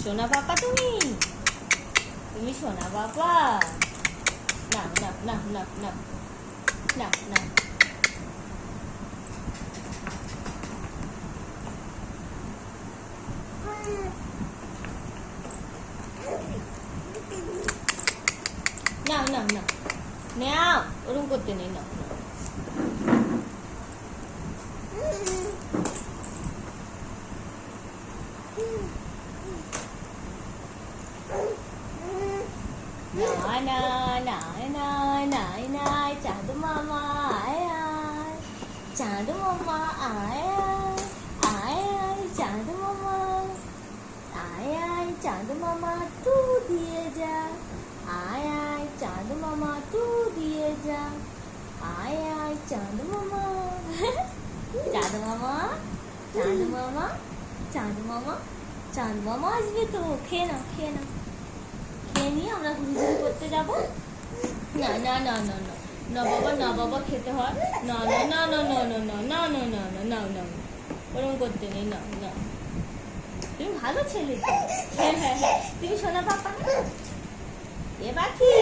সোনা বাবা তুমি তুমি সোনা বাবা না না না না না না না না না না নাও ওরকম করতে নেই না না। না না না না না না চাঁদ মামা আয় চাঁদ মামা আয় আয় আয় চাঁদ মামা আয় আয় চাঁদ মামা তু দিয়ে যা আয় আয় চাঁদ মামা তু দিয়ে যা আয় আয় চাঁদ মামা চাঁদ মামা চাঁদ মামা চাঁদ মামা চাঁদ মামা আসবে তো খেয়ে নাও খেয়ে আমরা যাব না না না না না না বাবা না বাবা খেতে হয় না না না না না না না না না না না না না ওরকম করতে নেই না না তুমি ভালো ছেলে হ্যাঁ হ্যাঁ হ্যাঁ তুমি শোনা পাপা এ পাখি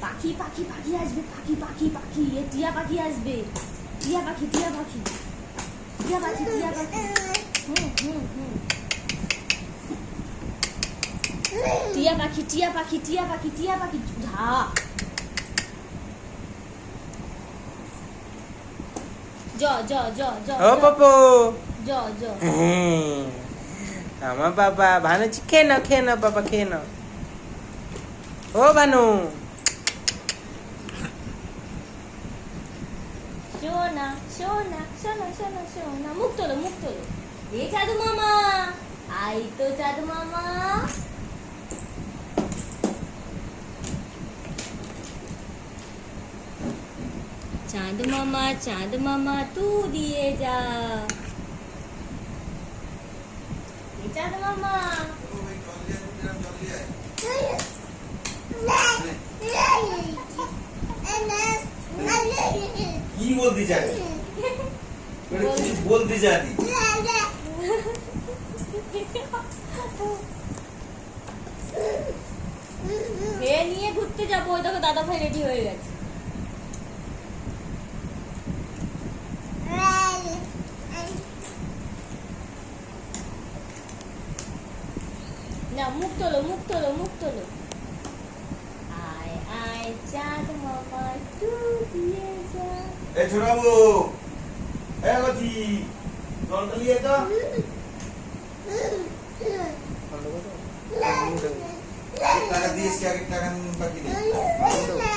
পাখি পাখি পাখি আসবে পাখি পাখি পাখি এ টিয়া পাখি আসবে টিয়া পাখি টিয়া পাখি টিয়া পাখি টিয়া পাখি হুম হুম হুম টিয়া পাখি টিয়া পাখি টিয়া পাখি টিয়া পাখি ঝা জ জ জ জ ও জ জ। আমার বাবা ভানু খেয়ে নাও খেয়ে নাও বাবা খেয়ে নাও ও ভানু। সোনা সোনা সোনা সোনা সোনা মুখ তোলো মুখ তোলো। এ জাদু মামা আই তো জাদু মামা। চাঁদ মামা চাঁদ মামা তু দিয়ে যা চাঁদ মামা কি বলতে চাই বলতে চাই নিয়ে ঘুরতে যাব ওই দেখো দাদা ভাই রেডি হয়ে গেছে। না মুখ তোলো মুখ তোলো মুখ তোলো। আয় আয় চাঁদ মামা দিয়ে যা। এ ছোট এ গতি জলটা নিয়ে তো টাকা দিয়েছি আগে টাকা বাকি নেই।